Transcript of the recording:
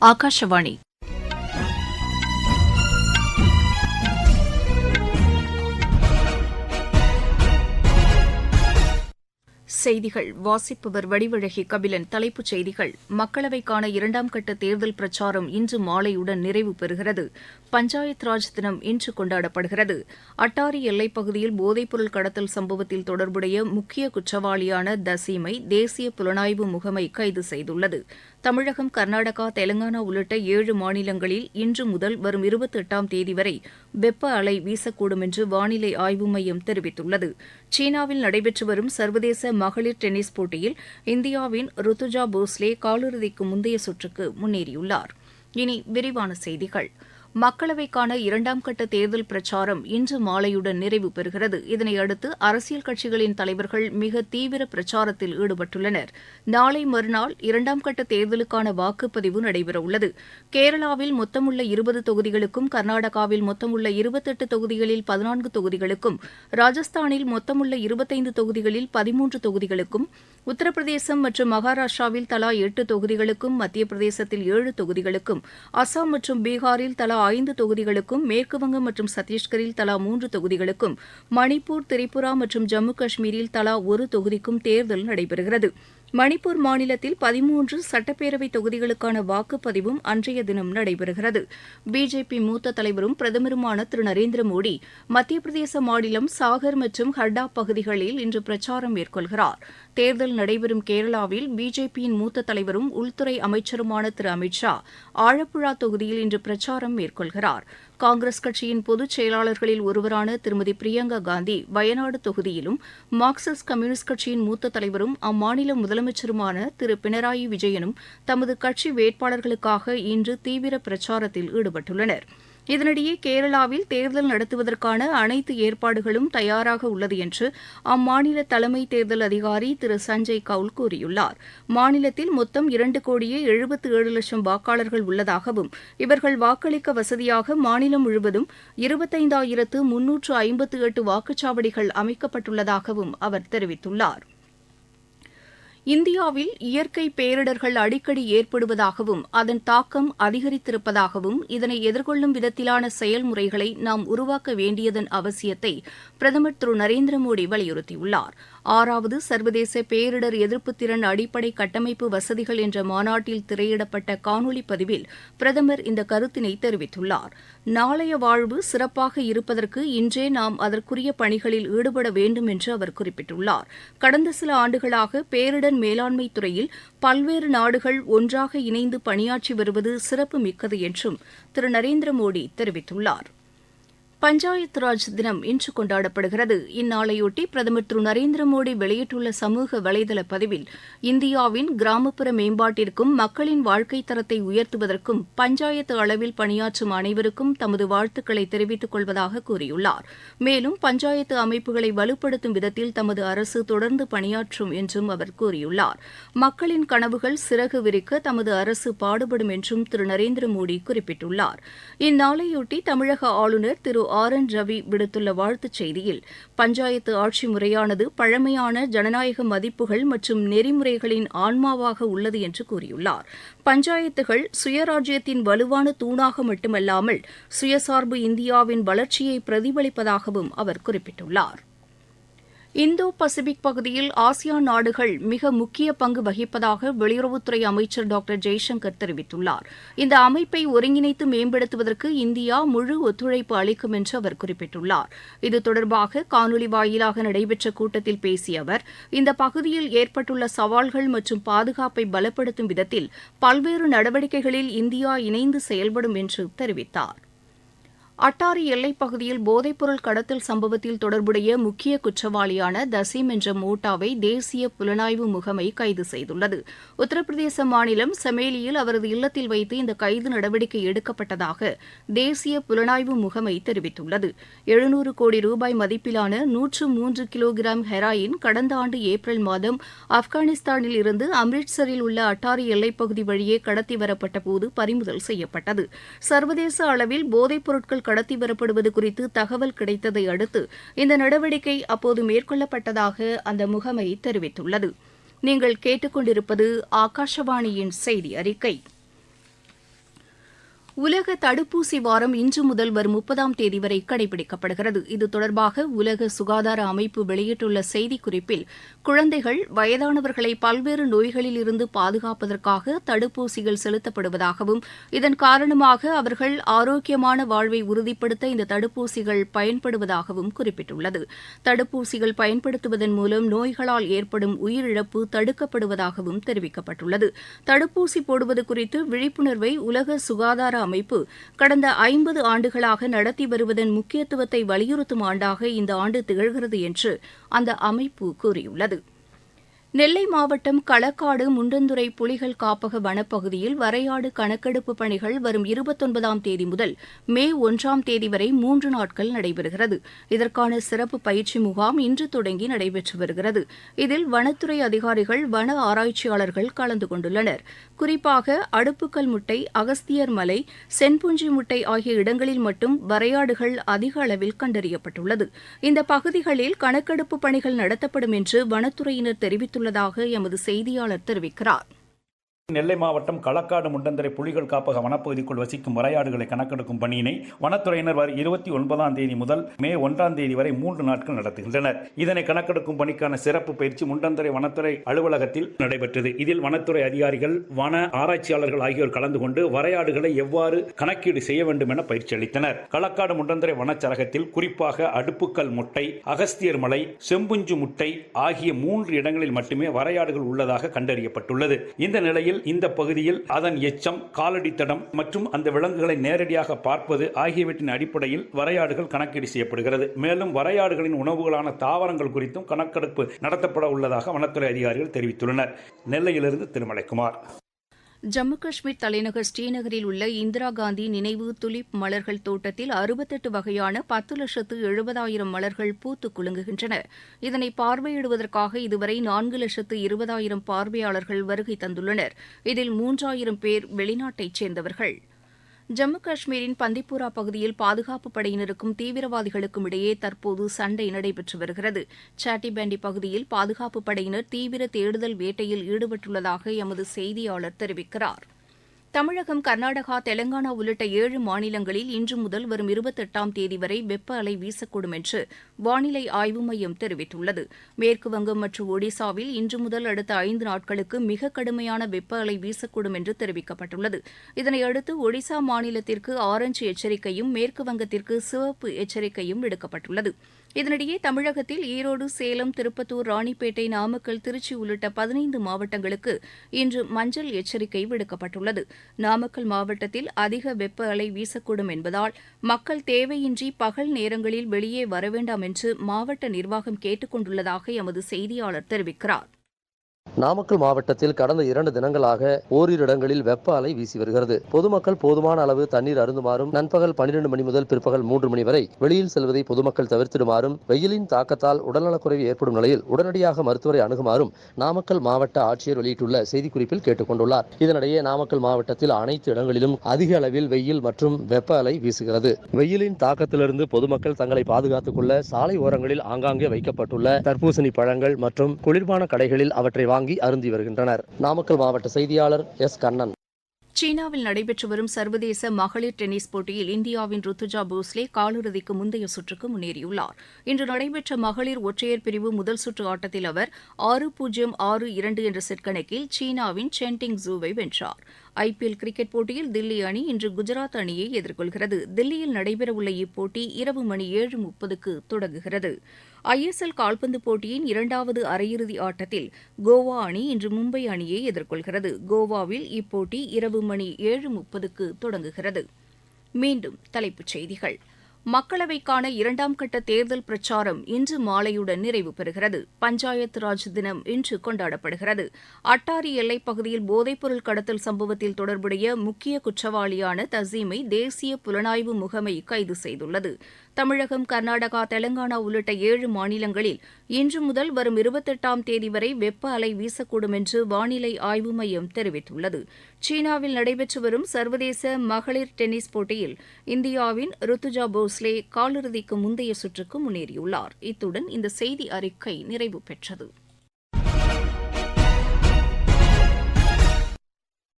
ஆகாஷவாணி செய்திகள். வாசிப்பவர் வடிவழகி கபிலன். தலைப்புச் செய்திகள். மக்களவைக்கான இரண்டாம் கட்ட தேர்தல் பிரச்சாரம் இன்று மாலையுடன் நிறைவு பெறுகிறது. பஞ்சாயத் ராஜ் தினம் இன்று கொண்டாடப்படுகிறது. அட்டாரி எல்லைப் பகுதியில் போதைப்பொருள் கடத்தல் சம்பவத்தில் தொடர்புடைய முக்கிய குற்றவாளியான தசீமை தேசிய புலனாய்வு முகமை கைது செய்துள்ளது. தமிழகம் கர்நாடகா தெலங்கானா உள்ளிட்ட ஏழு மாநிலங்களில் இன்று முதல் வரும் இருபத்தி எட்டாம் தேதி வரை வெப்ப அலை வீசக்கூடும் என்று வானிலை ஆய்வு மையம் தெரிவித்துள்ளது. சீனாவில் நடைபெற்று வரும் சர்வதேச மகளிர் டென்னிஸ் போட்டியில் இந்தியாவின் ருத்துஜா போஸ்லே காலிறுதிக்கு முந்தைய சுற்றுக்கு முன்னேறியுள்ளார். இனி விரிவான செய்திகள். மக்களவைக்கான இரண்டாம் கட்ட தேர்தல் பிரச்சாரம் இன்று மாலையுடன் நிறைவு பெறுகிறது. இதனையடுத்து அரசியல் கட்சிகளின் தலைவர்கள் மிக தீவிர பிரச்சாரத்தில் ஈடுபட்டுள்ளனர். நாளை மறுநாள் இரண்டாம் கட்ட தேர்தலுக்கான வாக்குப்பதிவு நடைபெறவுள்ளது கேரளாவில் மொத்தமுள்ள இருபது தொகுதிகளுக்கும் கர்நாடகாவில் மொத்தமுள்ள இருபத்தெட்டு தொகுதிகளில் பதினான்கு தொகுதிகளுக்கும் ராஜஸ்தானில் மொத்தமுள்ள இருபத்தைந்து தொகுதிகளில் பதிமூன்று தொகுதிகளுக்கும் உத்தரப்பிரதேசம் மற்றும் மகாராஷ்டிராவில் தலா எட்டு தொகுதிகளுக்கும் மத்திய பிரதேசத்தில் ஏழு தொகுதிகளுக்கும் அசாம் மற்றும் பீகாரில் தலா ஐந்து தொகுதிகளுக்கும் மேற்குவங்கம் மற்றும் சத்தீஸ்கரில் தலா மூன்று தொகுதிகளுக்கும் மணிப்பூர் திரிபுரா மற்றும் ஜம்மு காஷ்மீரில் தலா ஒரு தொகுதிக்கும் தேர்தல் நடைபெறுகிறது. மணிப்பூர் மாநிலத்தில் பதிமூன்று சட்டப்பேரவை தொகுதிகளுக்கான வாக்குப்பதிவும் அன்றைய தினம் நடைபெறுகிறது. பிஜேபி மூத்த தலைவரும் பிரதமருமான திரு நரேந்திர மோடி மத்திய பிரதேச மாநிலம் சாகர் மற்றும் ஹர்டா பகுதிகளில் இன்று பிரச்சாரம் மேற்கொள்கிறார். தேர்தல் நடைபெறும் கேரளாவில் பிஜேபியின் மூத்த தலைவரும் உள்துறை அமைச்சருமான திரு அமித் ஷா ஆழப்புழா தொகுதியில் இன்று பிரச்சாரம் மேற்கொள்கிறார். காங்கிரஸ் கட்சியின் பொதுச் செயலாளர்களில் ஒருவரான திருமதி பிரியங்கா காந்தி வயநாடு தொகுதியிலும் மார்க்சிஸ்ட் கம்யூனிஸ்ட் கட்சியின் மூத்த தலைவரும் அம்மாநில முதலமைச்சருமான திரு பினராயி விஜயனும் தமது கட்சி வேட்பாளர்களுக்காக இன்று தீவிர பிரச்சாரத்தில் ஈடுபட்டுள்ளனா் இதனிடையே கேரளாவில் தேர்தல் நடத்துவதற்கான அனைத்து ஏற்பாடுகளும் தயாராக உள்ளது என்று அம்மாநில தலைமை தேர்தல் அதிகாரி திரு சஞ்சய் கவுல் கூறியுள்ளார். மாநிலத்தில் மொத்தம் இரண்டு கோடியே எழுபத்து ஏழு லட்சம் வாக்காளர்கள் உள்ளதாகவும் இவர்கள் வாக்களிக்க வசதியாக மாநிலம் முழுவதும் இருபத்தைந்தாயிரத்து முன்னூற்று ஐம்பத்து எட்டு வாக்குச்சாவடிகள் அமைக்கப்பட்டுள்ளதாகவும் அவர் தெரிவித்துள்ளார். இந்தியாவில் இயற்கை பேரிடர்கள் அடிக்கடி ஏற்படுவதாகவும் அதன் தாக்கம் அதிகரித்திருப்பதாகவும் இதனை எதிர்கொள்ளும் விதத்திலான செயல்முறைகளை நாம் உருவாக்க வேண்டியதன் அவசியத்தை பிரதமர் திரு நரேந்திர மோடி வலியுறுத்தியுள்ளார். ஆறாவது சர்வதேச பேரிடர் எதிர்ப்பு திறன் அடிப்படை கட்டமைப்பு வசதிகள் என்ற மாநாட்டில் திரையிடப்பட்ட காணொலி பதிவில் பிரதமர் இந்த கருத்தினை தெரிவித்துள்ளார். நாளைய வாழ்வு சிறப்பாக இருப்பதற்கு இன்றே நாம் அதற்குரிய பணிகளில் ஈடுபட வேண்டும் என்று அவர் குறிப்பிட்டுள்ளார். கடந்த சில ஆண்டுகளாக பேரிடர் மேலாண்மை துறையில் பல்வேறு நாடுகள் ஒன்றாக இணைந்து பணியாற்றி வருவது சிறப்பு மிக்கது என்றும் திரு நரேந்திர மோடி தெரிவித்துள்ளார். பஞ்சாயத் ராஜ் தினம் இன்று கொண்டாடப்படுகிறது. இந்நாளையொட்டி பிரதமர் திரு நரேந்திர மோடி வெளியிட்டுள்ள சமூக வலைதள பதிவில் இந்தியாவின் கிராமப்புற மேம்பாட்டிற்கும் மக்களின் வாழ்க்கை தரத்தை உயர்த்துவதற்கும் பஞ்சாயத்து அளவில் பணியாற்றும் அனைவருக்கும் தமது வாழ்த்துக்களை தெரிவித்துக் கொள்வதாக கூறியுள்ளார். மேலும் பஞ்சாயத்து அமைப்புகளை வலுப்படுத்தும் விதத்தில் தமது அரசு தொடர்ந்து பணியாற்றும் என்றும் அவர் கூறியுள்ளார். மக்களின் கனவுகள் சிறகு விரிக்க தமது அரசு பாடுபடும் என்றும் திரு நரேந்திர மோடி குறிப்பிட்டுள்ளார். இந்நாளையொட்டி தமிழக ஆளுநர் திரு ஆர் என் ரவி விடுத்துள்ள வாழ்த்துச் செய்தியில் பஞ்சாயத்து ஆட்சி முறையானது பழமையான ஜனநாயக மதிப்புகள் மற்றும் நெறிமுறைகளின் ஆன்மாவாக உள்ளது என்று கூறியுள்ளார். பஞ்சாயத்துகள் சுயராஜ்யத்தின் வலுவான தூணாக மட்டுமல்லாமல் சுயசார்பு இந்தியாவின் வளர்ச்சியை பிரதிபலிப்பதாகவும் அவர் குறிப்பிட்டுள்ளார். இந்தோ பசிபிக் பகுதியில் ஆசியான் நாடுகள் மிக முக்கிய பங்கு வகிப்பதாக வெளியுறவுத்துறை அமைச்சர் டாக்டர் ஜெய்சங்கர் தெரிவித்துள்ளார். இந்த அமைப்பை ஒருங்கிணைத்து மேம்படுத்துவதற்கு இந்தியா முழு ஒத்துழைப்பு அளிக்கும் என்று அவர் குறிப்பிட்டுள்ளார். இது தொடர்பாக காணொலி வாயிலாக நடைபெற்ற கூட்டத்தில் பேசிய அவர் இந்த பகுதியில் ஏற்பட்டுள்ள சவால்கள் மற்றும் பாதுகாப்பை பலப்படுத்தும் விதத்தில் பல்வேறு நடவடிக்கைகளில் இந்தியா இணைந்து செயல்படும் என்று தெரிவித்தார். அட்டாரி எல்லைப் பகுதியில் போதைப்பொருள் கடத்தல் சம்பவத்தில் தொடர்புடைய முக்கிய குற்றவாளியான தசீம் என்ற மோட்டாவை தேசிய புலனாய்வு முகமை கைது செய்துள்ளது. உத்தரப்பிரதேச மாநிலம் சமேலியில் அவரது இல்லத்தில் வைத்து இந்த கைது நடவடிக்கை எடுக்கப்பட்டதாக தேசிய புலனாய்வு முகமை தெரிவித்துள்ளது. எழுநூறு கோடி ரூபாய் மதிப்பிலான நூற்று மூன்று கிலோகிராம் ஹெராயின் கடந்த ஆண்டு ஏப்ரல் மாதம் ஆப்கானிஸ்தானில் இருந்து அம்ரிட்சரில் உள்ள அட்டாரி எல்லைப்பகுதி வழியே கடத்தி வரப்பட்ட போது பறிமுதல் செய்யப்பட்டது. சர்வதேச அளவில் போதைப் பொருட்கள் கடத்தி வரப்படுவது குறித்து தகவல் கிடைத்ததை அடுத்து இந்த நடவடிக்கை அப்போது மேற்கொள்ளப்பட்டதாக அந்த முகமை தெரிவித்துள்ளது. நீங்கள் கேட்டுக்கொண்டிருப்பது ஆகாஷவாணியின் செய்தி அறிக்கை. உலக தடுப்பூசி வாரம் இன்று முதல் வரும் முப்பதாம் தேதி வரை கடைபிடிக்கப்படுகிறது. இது தொடர்பாக உலக சுகாதார அமைப்பு வெளியிட்டுள்ள செய்திக்குறிப்பில் குழந்தைகள் வயதானவர்களை பல்வேறு நோய்களில் இருந்து பாதுகாப்பதற்காக தடுப்பூசிகள் செலுத்தப்படுவதாகவும் இதன் காரணமாக அவர்கள் ஆரோக்கியமான வாழ்வை உறுதிப்படுத்த இந்த தடுப்பூசிகள் பயன்படுவதாகவும் குறிப்பிட்டுள்ளது. தடுப்பூசிகள் பயன்படுத்துவதன் மூலம் நோய்களால் ஏற்படும் உயிரிழப்பு தடுக்கப்படுவதாகவும் தெரிவிக்கப்பட்டுள்ளது. தடுப்பூசி போடுவது குறித்து விழிப்புணர்வை உலக சுகாதார அமைப்பு கடந்த ஐம்பது ஆண்டுகளாக நடத்தி வருவதன் முக்கியத்துவத்தை வலியுறுத்தும் ஆண்டாக இந்த ஆண்டு திகழ்கிறது என்று அந்த அமைப்பு கூறியுள்ளது. நெல்லை மாவட்டம் களக்காடு முண்டந்துறை புலிகள் காப்பக வனப்பகுதியில் வரையாடு கணக்கெடுப்பு பணிகள் வரும் இருபத்தொன்பதாம் தேதி முதல் மே ஒன்றாம் தேதி வரை மூன்று நாட்கள் நடைபெறுகிறது. இதற்கான சிறப்பு பயிற்சி முகாம் இன்று தொடங்கி நடைபெற்று வருகிறது. இதில் வனத்துறை அதிகாரிகள் வன ஆராய்ச்சியாளர்கள் கலந்து கொண்டுள்ளனர். குறிப்பாக அடுப்புக்கல் முட்டை அகஸ்தியர் மலை சென்புஞ்சி முட்டை ஆகிய இடங்களில் மட்டும் வரையாடுகள் அதிக அளவில் கண்டறியப்பட்டுள்ளது. இந்த பகுதிகளில் கணக்கெடுப்பு பணிகள் நடத்தப்படும் என்று வனத்துறையினர் தெரிவித்துள்ளதாக எமது செய்தியாளர் தெரிவிக்கிறார். நெல்லை மாவட்டம் களக்காடு முண்டந்தரை புலிகள் காப்பக வனப்பகுதிக்குள் வசிக்கும் வரையாடுகளை கணக்கெடுக்கும் பணியினை வனத்துறையினர் வரும் இருபத்தி ஒன்பதாம் தேதி முதல் மே ஒன்றாம் தேதி வரை மூன்று நாட்கள் நடத்துகின்றனர். இதனை கணக்கெடுக்கும் பணிக்கான சிறப்பு பயிற்சி முண்டந்தரை வனத்துறை அலுவலகத்தில் நடைபெற்றது. இதில் வனத்துறை அதிகாரிகள் வன ஆராய்ச்சியாளர்கள் ஆகியோர் கலந்து கொண்டு வரையாடுகளை எவ்வாறு கணக்கீடு செய்ய வேண்டும் என பயிற்சி அளித்தனர். களக்காடு முண்டந்தரை வனச்சரகத்தில் குறிப்பாக அடுப்புக்கல் முட்டை அகஸ்தியர் மலை செம்புஞ்சு முட்டை ஆகிய மூன்று இடங்களில் மட்டுமே வரையாடுகள் உள்ளதாக கண்டறியப்பட்டுள்ளது. இந்த நிலையில் இந்த பகுதியில் அதன் எச்சம் காலடி தடம் மற்றும் அந்த விலங்குகளை நேரடியாக பார்ப்பது ஆகியவற்றின் அடிப்படையில் வரையாடுகள் கணக்கீடு செய்யப்படுகிறது. மேலும் வரையாடுகளின் உணவுகளான தாவரங்கள் குறித்தும் கணக்கெடுப்பு நடத்தப்பட உள்ளதாக வனத்துறை அதிகாரிகள் தெரிவித்துள்ளனர். நெல்லையிலிருந்து திருமலைக்குமார். ஜம்மு காஷ்மீர் தலைநகர் ஸ்ரீநகரில் உள்ள இந்திரா காந்தி நினைவு துலிப் மலர்கள் தோட்டத்தில் அறுபத்தெட்டு வகையான பத்து லட்சத்து எழுபதாயிரம் மலர்கள் பூத்து குலுங்குகின்றன. இதனை பார்வையிடுவதற்காக இதுவரை நான்கு லட்சத்து இருபதாயிரம் பார்வையாளர்கள் வருகை தந்துள்ளனர். இதில் மூன்றாயிரம் பேர் வெளிநாட்டைச் சேர்ந்தவர்கள். ஜம்மு காஷ்மீரின் பந்திப்பூரா பகுதியில் பாதுகாப்பு படையினருக்கும் தீவிரவாதிகளுக்கும் இடையே தற்போது சண்டை நடைபெற்று வருகிறது. சாட்டிபேண்டி பகுதியில் பாதுகாப்பு படையினர் தீவிர தேடுதல் வேட்டையில் ஈடுபட்டுள்ளதாக எமது செய்தியாளர் தெரிவிக்கிறார். தமிழகம் கர்நாடகா தெலங்கானா உள்ளிட்ட ஏழு மாநிலங்களில் இன்று முதல் வரும் இருபத்தெட்டாம் தேதி வரை வெப்ப அலை வீசக்கூடும் என்று வானிலை ஆய்வு மையம் தெரிவித்துள்ளது. மேற்குவங்கம் மற்றும் ஒடிசாவில் இன்று முதல் அடுத்த ஐந்து நாட்களுக்கு மிக கடுமையான வெப்ப அலை வீசக்கூடும் என்று தெரிவிக்கப்பட்டுள்ளது. இதனையடுத்து ஒடிசா மாநிலத்திற்கு ஆரஞ்சு எச்சரிக்கையும் மேற்குவங்கத்திற்கு சிவப்பு எச்சரிக்கையும் விடுக்கப்பட்டுள்ளது. இதனிடையே தமிழகத்தில் ஈரோடு சேலம் திருப்பத்தூர் ராணிப்பேட்டை நாமக்கல் திருச்சி உள்ளிட்ட பதினைந்து மாவட்டங்களுக்கு இன்று மஞ்சள் எச்சரிக்கை விடுக்கப்பட்டுள்ளது. நாமக்கல் மாவட்டத்தில் அதிக வெப்ப அலை வீசக்கூடும் என்பதால் மக்கள் தேவையின்றி பகல் நேரங்களில் வெளியே வரவேண்டாம் என்று மாவட்ட நிர்வாகம் கேட்டுக் கொண்டுள்ளதாக எமது செய்தியாளர் தெரிவிக்கிறார். நாமக்கல் மாவட்டத்தில் கடந்த இரண்டு தினங்களாக ஓரிரு இடங்களில் வெப்ப அலை வீசி வருகிறது. பொதுமக்கள் போதுமான அளவு தண்ணீர் அருந்துமாறும் நண்பகல் பன்னிரண்டு மணி முதல் பிற்பகல் மூன்று மணி வரை வெளியில் செல்வதை பொதுமக்கள் தவிர்த்திடுமாறும் வெயிலின் தாக்கத்தால் உடல்நலக்குறைவு ஏற்படும் நிலையில் உடனடியாக மருத்துவரை அணுகுமாறும் நாமக்கல் மாவட்ட ஆட்சியர் வெளியிட்டுள்ள செய்திக்குறிப்பில் கேட்டுக் கொண்டுள்ளார் இதனிடையே நாமக்கல் மாவட்டத்தில் அனைத்து இடங்களிலும் அதிக அளவில் வெயில் மற்றும் வெப்ப அலை வீசுகிறது. வெயிலின் தாக்கத்திலிருந்து பொதுமக்கள் தங்களை பாதுகாத்துக் கொள்ள சாலை ஓரங்களில் ஆங்காங்கே வைக்கப்பட்டுள்ள தர்பூசணி பழங்கள் மற்றும் குளிர்பான கடைகளில் அவற்றை வாங்க வாங்கி அருந்தி வருகின்றனர். நாமக்கல் மாவட்ட செய்தியாளர் எஸ் கண்ணன். சீனாவில் நடைபெற்று வரும் சர்வதேச மகளிர் டென்னிஸ் போட்டியில் இந்தியாவின் ருத்துஜா போஸ்லே காலிறுதிக்கு முந்தைய சுற்றுக்கு முன்னேறியுள்ளார். இன்று நடைபெற்ற மகளிர் ஒற்றையர் பிரிவு முதல் சுற்று ஆட்டத்தில் அவர் ஆறு பூஜ்ஜியம் ஆறு இரண்டு என்ற செட் கணக்கில் சீனாவின் சென்டிங் ஜூவை வென்றார். ஐபிஎல் கிரிக்கெட் போட்டியில் தில்லி அணி இன்று குஜராத் அணியை எதிர்கொள்கிறது. தில்லியில் நடைபெறவுள்ள இப்போட்டி இரவு மணி ஏழு முப்பதுக்கு தொடங்குகிறது. ஐஎஸ்எல் கால்பந்து போட்டியின் இரண்டாவது அரையிறுதி ஆட்டத்தில் கோவா அணி இன்று மும்பை அணியை எதிர்கொள்கிறது. கோவாவில் இப்போட்டி இரவு மணி ஏழு முப்பதுக்கு தொடங்குகிறது. மீண்டும் தலைப்புச் செய்திகள். மக்களவைக்கான இரண்டாம் கட்ட தேர்தல் பிரச்சாரம் இன்று மாலையுடன் நிறைவு பெறுகிறது. பஞ்சாயத்து ராஜ் தினம் இன்று கொண்டாடப்படுகிறது. அட்டாரி எல்லைப் பகுதியில் போதைப்பொருள் கடத்தல் சம்பவத்தில் தொடர்புடைய முக்கிய குற்றவாளியான தசீமை தேசிய புலனாய்வு முகமை கைது செய்துள்ளது. தமிழகம் கர்நாடகா தெலங்கானா உள்ளிட்ட ஏழு மாநிலங்களில் இன்று முதல் வரும் இருபத்தெட்டாம் தேதி வரை வெப்ப அலை வீசக்கூடும் என்று வானிலை ஆய்வு மையம் தெரிவித்துள்ளது. சீனாவில் நடைபெற்று வரும் சர்வதேச மகளிர் டென்னிஸ் போட்டியில் இந்தியாவின் ருத்துஜா போஸ் போஸ்லே காலிறுதிக்கு முந்தைய சுற்றுக்கு முன்னேறியுள்ளார். இத்துடன் இந்த செய்தி அறிக்கை நிறைவு பெற்றது.